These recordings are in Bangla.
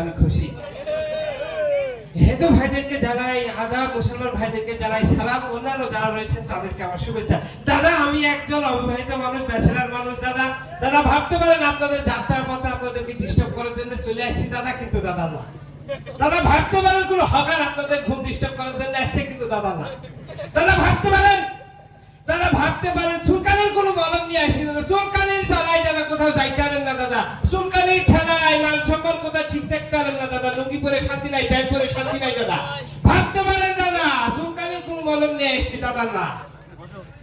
আমি খুশি। হিন্দু ভাইদেরকে জানাই আদাব মুসলমান ভাইদেরকে জানাই, সালাম। অন্যান্য যারা রয়েছেন তাদেরকে আমার শুভেচ্ছা। দাদা, আমি একজন অবিবাহিত মানুষ, ব্যাচেলার মানুষ, দাদা। দাদা, ভাবতে পারেন আপনাদের যাত্রার পথে আপনাদেরকে ডিস্টার্ব করার জন্য চলে আসছি। দাদা, কিন্তু দাদা না। দাদা, ভাবতে পারেন কোনো হকার আপনাদের ঘুম ডিস্টার্ব করার জন্য আসছে, কিন্তু দাদা না। না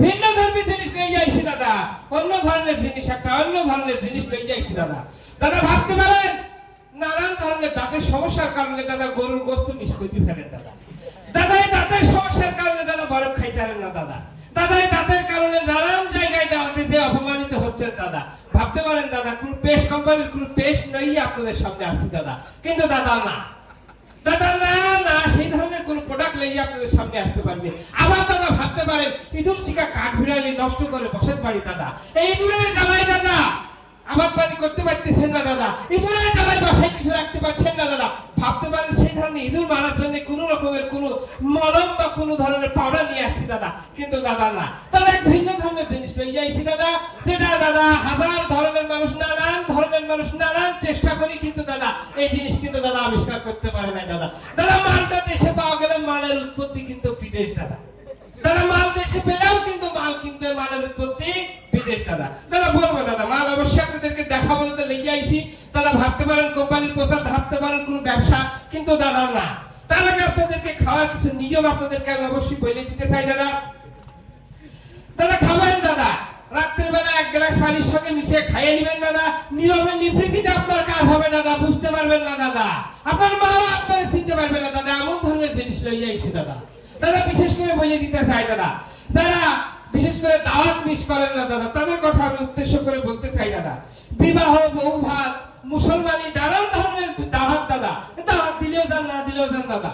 ভিন্ন ধর্মী জিনিস নিয়ে যাইছি দাদা। অন্য ধরনের জিনিস একটা, অন্য ধরনের জিনিস নিয়ে যাইছি দাদা। দাদা, ভাবতে পারেন? নানান ধরনের দাঁতের সমস্যার কারণে দাদা গরুর গোস্ত মিস করে ফেলেন দাদা। দাদা, এই দাঁতের সমস্যার কারণে দাদা বরফ খাইতে পারেন না দাদা। দাদা, এই দাঁতের কারণে নানান জায়গায় দাওয়াতে যে অপমানিত হচ্ছেন দাদা। ভাবতে পারেন দাদা, কোন পেস্ট কোম্পানির কোন পেস্ট নই আপনাদের সামনে আসছি দাদা। কিন্তু দাদা না। দাদা না না সেই ধরনের কোনো প্রোডাক্ট নিয়ে আপনাদের সামনে আসতে পারবে। আবার দাদা ভাবতে পারেন, ইঁদুর শিকা কাঠ বিড়ালি নষ্ট করে বসেন বাড়ি, দাদা। এই ইঁদুরের জ্বালাই দাদা। আবার পানি করতে পারতেছেন না, দাদা। ইঁদুরের জ্বালাই বাসায় কিছু রাখতে পারছেন না, দাদা। ভাবতে পারেন সেই ধরনের ইঁদুর মারার জন্য কোনো রকমের কোনো মলম বা কোনো ধরনের পাউডার নিয়ে আসছি, দাদা। কিন্তু দাদা না। তাহলে এক ভিন্ন ধরনের জিনিস লইয়ে আইছি দাদা। যেটা, দাদা, হাজার ধরনের মানুষ নানান ধরনের মানুষ নানান চেষ্টা করি, কিন্তু দাদা, এই জিনিস কিন্তু দাদা আবিষ্কার করতে পারে না দাদা। দাদা, মালটা দেশে পাওয়া গেলে মালের উৎপত্তি কিন্তু বিদেশ, দাদা। দাদা, মাল দেশে পেলেও কিন্তু মাল কিনতে মালের উৎপত্তি বিদেশ, দাদা। দাদা, বলব, দাদা, মাল দাদা ভাবতে পারেন কোম্পানির প্রসাদ, ভাবতে পারেন কোনো ব্যবসা, কিন্তু দাদা না। তার আগে আপনাদেরকে খাওয়ার কিছু নিয়ম আপনাদেরকে আমি অবশ্যই বলে দিতে চাই, দাদা? দাদা, খাবেন, দাদা। রাত্রিবেলা এক গ্লাস পানির সঙ্গে মিশিয়ে খাইয়ে নেবেন, দাদা। নিভৃতিতে আপনার কাজ হবে, দাদা। বুঝতে পারবেন না, দাদা। আপনার মা আপনার চিনতে না, দাদা। এমন ধরনের জিনিস লইয়ে দাদা। দাদা, বিশেষ করে বলে দিতে চাই, দাদা। যারা বিশেষ করে দাওয়াত মিস করেন না, দাদা, তাদের কথা আমি উদ্দেশ্য করে বলতে চাই, দাদা। বিবাহ বহু ভাত মুসলমানি নানান ধরনের দাওয়াত দাদা। দাওয়াত দিলেও যান, না দিলেও যান দাদা।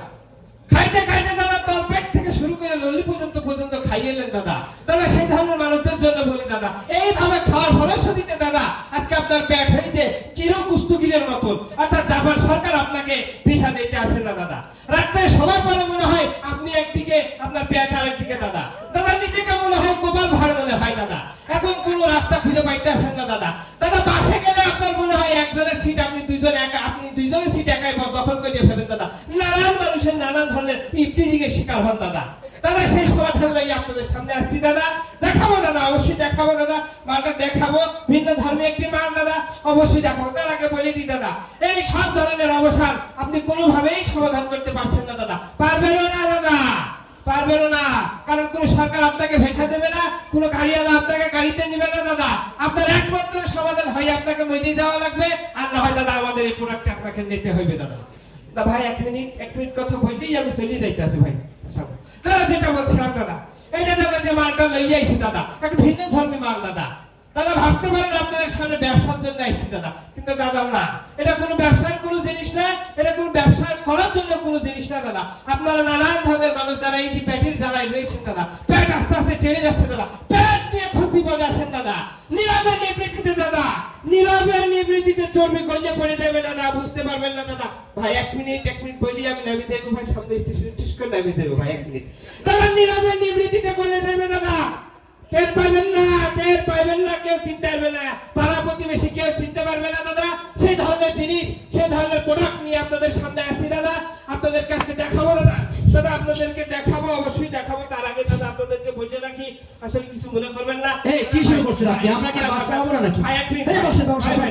খাইতে খাইতে দাদা তোর পেট থেকে শুরু করে ললি পর্যন্ত পর্যন্ত খাইয়েলেন দাদা। দাদা, সেই ধরনের মানুষদের জন্য বলি দাদা, এইভাবে খাওয়ার ফলশ্রুতিতে দাদা, আজকে আপনার পেট হয়েছে কিরো কুস্তুগিরের মতন। অর্থাৎ জাপান সরকার আপনাকে ভিসা দিতে আসেন না দাদা। রাত্রে সবার পরে মনে হয়, আপনি একদিকে, আপনার পেট আরেকদিকে দাদা। দাদা, নিজেকে মনে হয় গোপাল ভাড় মনে হয় দাদা। এখন কোনো রাস্তা খুঁজে পাইতে আসেন না দাদা। ধরনের ইফটিজিংয়ের শিকার হন দাদা। দাদা সেই সমাধান লাগি আপনাদের সামনে আসছি, দাদা। দেখাবো, দাদা, অবশ্যই দেখাবো, দাদা। মালটা দেখাবো। ভিন্ন ধর্মে একটি মাল দাদা। অবশ্যই দেখাবো। তার আগে বলে দিই, দাদা, এই সব ধরনের অবসান আপনি কোনোভাবেই সমাধান করতে পারছেন না, দাদা। পারবেন না, দাদা। পারবেন না। কারণ কোন সরকার আপনাকে ভেসা দেবে না, কোন গাড়িওয়ালা আপনাকে গাড়িতে নেবে না, দাদা। আপনার একমাত্র সমাধান হয় আপনাকে মজে যাওয়া লাগবে। আর না হয়, দাদা, আমাদের এই প্রোডাক্ট আপনাকে নিতে হইবে, দাদা। দা ভাই, এক মিনিট এক মিনিট কথা বলতেই আমি চলে যাইতে আছি ভাই দাদা, যেটা বলছিলাম, দাদা। এই যে দাদা, যে মালটা লই যাইছি দাদা, একটা ভিন্ন ধর্মী মাল, দাদা। দাদা, ভাবতে পারেন আপনাদের সামনে ব্যবসার জন্য আইছি, দাদা। কিন্তু দাদা, না। এটা কোনো ব্যবসার কোনো জিনিস না, এটা কোনো ব্যবসা করার জন্য কোনো জিনিস না, দাদা। আপনারা নানান ধরনের মানুষ যারা এই যে পেটের জ্বালায় রয়েছেন, দাদা, পেট আস্তে আস্তে চেড়ে যাচ্ছে, দাদা। পেট নিয়ে খুব বিপদ আছেন, দাদা। নীরবে নিবৃত্তিতে, দাদা। চর্বি গঞ্জে পড়ে যাবে, দাদা। বুঝতে পারবেন না, দাদা। ভাই, এক মিনিট এক মিনিট বলি আমি, নামি ভাই, সামনে নামি ভাই, এক মিনিট। নিবৃত্তিতে করে যাবে, দাদা। টের পাবেন না, টের পাবেন না, কেউ চিনতে পারবে না। পাড়া প্রতিবেশী কেউ চিনতে পারবে না, দাদা। সেই ধরনের জিনিস সেই ধরনের প্রোডাক্ট নিয়ে আপনাদের সামনে আসছি দাদা। আপনাদের কাছে দেখাবো, দাদা। দাদা, আপনাদেরকে দেখাবো, অবশ্যই দেখাবো। আপনাদেরকে রাখি আসলে কিছু মনে করবেন না এই, কি শুরু করছেন আপনি? আমরা কি বাস চালাবো না নাকি? এই, বসে দাও, সবাই